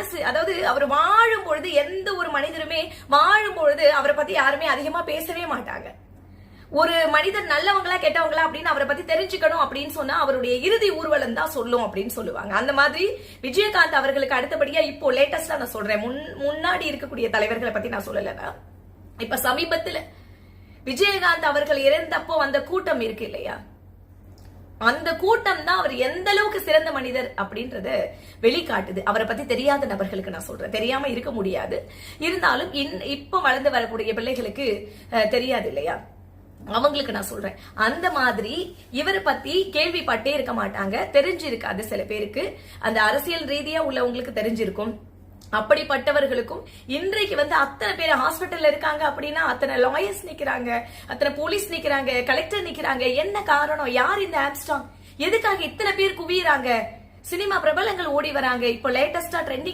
மனசு அதாவது அவர் வாழும் பொழுது எந்த ஒரு மனிதருமே வாழும் பொழுது அவரை பத்தி யாருமே அதிகமா பேசவே மாட்டாங்க. ஒரு மனிதர் நல்லவங்களா கெட்டவங்களா அப்படின்னு அவரை பத்தி தெரிஞ்சுக்கணும் அப்படின்னு சொன்னா அவருடைய இறுதி ஊர்வலம் தான் சொல்லும் அப்படின்னு சொல்லுவாங்க. அந்த மாதிரி விஜயகாந்த் அவர்களுக்கு அடுத்தபடியா இப்போ லேட்டஸ்டா நான் சொல்றேன். முன் முன்னாடி இருக்கக்கூடிய தலைவர்களை பத்தி நான் சொல்லலன்னா இப்ப சமீபத்துல விஜயகாந்த் அவர்கள் இறந்தப்போ வந்த கூட்டம் இருக்கு இல்லையா? அந்த கூட்டம் தான் அவர் எந்த அளவுக்கு சிறந்த மனிதர் அப்படின்றத வெளிக்காட்டுது. அவரை பத்தி தெரியாத நபர்களுக்கு நான் சொல்றேன். தெரியாம இருக்க முடியாது. இருந்தாலும் இன்- இப்ப வளர்ந்து வரக்கூடிய பிள்ளைகளுக்கு தெரியாது இல்லையா? அவங்களுக்கு நான் சொல்றேன். அந்த மாதிரி இவரை பத்தி கேள்விப்பட்டே இருக்க மாட்டாங்க. தெரிஞ்சிருக்காது சில பேருக்கு. அந்த அரசியல் ரீதியா உள்ளவங்களுக்கு தெரிஞ்சிருக்கும். அப்படிப்பட்டவர்களுக்கும் இன்றைக்கு வந்து அத்தனை பேர் ஹாஸ்பிட்டல்ல இருக்காங்க அப்படின்னா அத்தனை லாயர்ஸ் நிக்கிறாங்க அத்தனை போலீஸ் நிக்கிறாங்க கலெக்டர் நிக்கிறாங்க. என்ன காரணம்? யார் இந்த ஆம்ஸ்டாங் எதுக்காக இத்தனை பேர் குவியறாங்க? சினிமா பிரபலங்கள் ஓடி வராங்க. இப்போ லேட்டஸ்டா ட்ரெண்டிங்